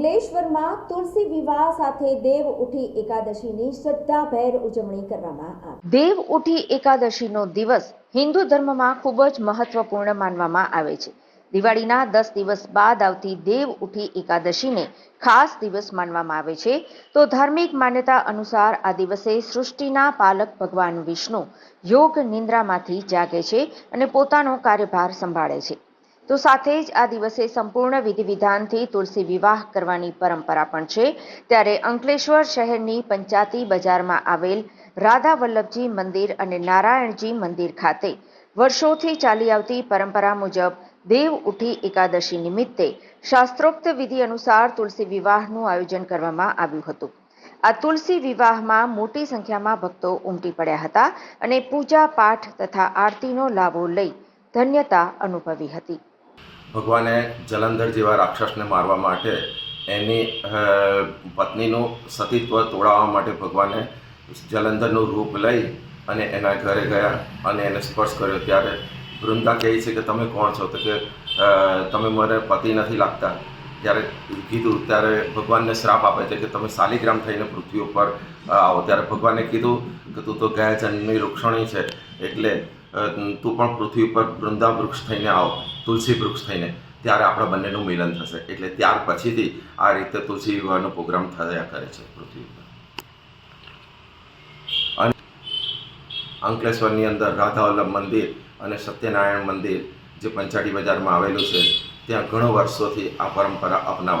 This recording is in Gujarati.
અંકલેશ્વરમાં તુલસી વિવાહ સાથે દેવ ઉઠી એકાદશીની શ્રદ્ધાભેર ઉજવણી કરવામાં આવી. દેવ ઉઠી એકાદશીનો દિવસ હિન્દુ ધર્મમાં ખૂબ જ મહત્વપૂર્ણ માનવામાં આવે છે. દિવાળીના દસ દિવસ બાદ આવતી દેવ ઉઠી એકાદશીને ખાસ દિવસ માનવામાં આવે છે. તો ધાર્મિક માન્યતા અનુસાર આ દિવસે સૃષ્ટિના પાલક ભગવાન વિષ્ણુ યોગ નિંદ્રામાંથી જાગે છે અને પોતાનો કાર્યભાર સંભાળે છે. તો સાથે જ આ દિવસે સંપૂર્ણ વિધિ વિધાનથી તુલસી વિવાહ કરવાની પરંપરા પણ છે. ત્યારે અંકલેશ્વર શહેરની પંચાયતી બજારમાં આવેલ રાધા વલ્લભજી મંદિર અને નારાયણજી મંદિર ખાતે વર્ષોથી ચાલી આવતી પરંપરા મુજબ દેવ ઉઠી એકાદશી નિમિત્તે શાસ્ત્રોક્ત વિધિ અનુસાર તુલસી વિવાહનું આયોજન કરવામાં આવ્યું હતું. આ તુલસી વિવાહમાં મોટી સંખ્યામાં ભક્તો ઉમટી પડ્યા હતા અને પૂજા પાઠ તથા આરતીનો લાભો લઈ ધન્યતા અનુભવી હતી. ભગવાને જલંધર જેવા રાક્ષસને મારવા માટે એની પત્નીનું સતીત્વ તોડાવવા માટે ભગવાને જલંધરનું રૂપ લઈ અને એના ઘરે ગયા અને એને સ્પર્શ કર્યો. ત્યારે વૃંદા કહે છે કે, તમે કોણ છો? તો કે તમે મને પતિ નથી લાગતા. જ્યારે કીધું, ત્યારે ભગવાનને શ્રાપ આપે છે કે, તમે શાલિગ્રામ થઈને પૃથ્વી ઉપર આવો. ત્યારે ભગવાને કીધું કે, તું તો ગયા જન્મની રૂક્ષણી છે, એટલે તું પણ પૃથ્વી ઉપર વૃંદા વૃક્ષ થઈને આવ. તુલસી વૃક્ષ થઈને ત્યારે આપણા બંનેનું મિલન થશે. એટલે ત્યાર પછીથી આ રીતે તુલસી વિવાહનો પ્રોગ્રામ થયા કરે છે પૃથ્વી પર. અને અંકલેશ્વરની અંદર રાધાવલ્લભ મંદિર અને સત્યનારાયણ મંદિર જે પંચાડી બજારમાં આવેલું છે, ત્યાં ઘણો વર્ષોથી આ પરંપરા અપનાવાય